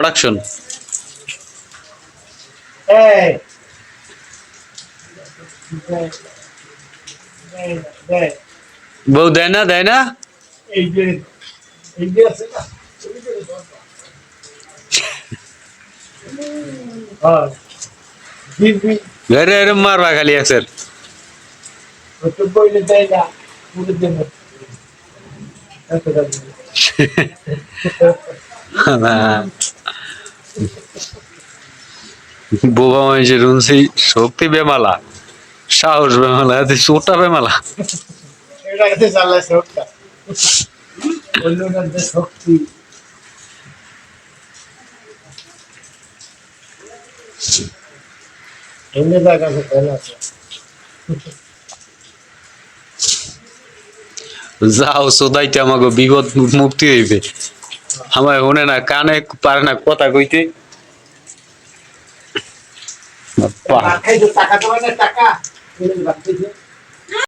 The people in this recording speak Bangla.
প্রোডাকশন বউ দেয় না দেয় না। হ্যাঁ ঘরে এরম মারবা খালি একসের। তো বোবা মানুষের শুনছি শক্তি বেমালা, সাহস বেমালা, এতে চোটা বেমালা। যাও, সোদাইতে আমাকে বিপদ মুক্তি হইবে। আমার শুনে না কানে পারে না কথা কইতে। টাকা।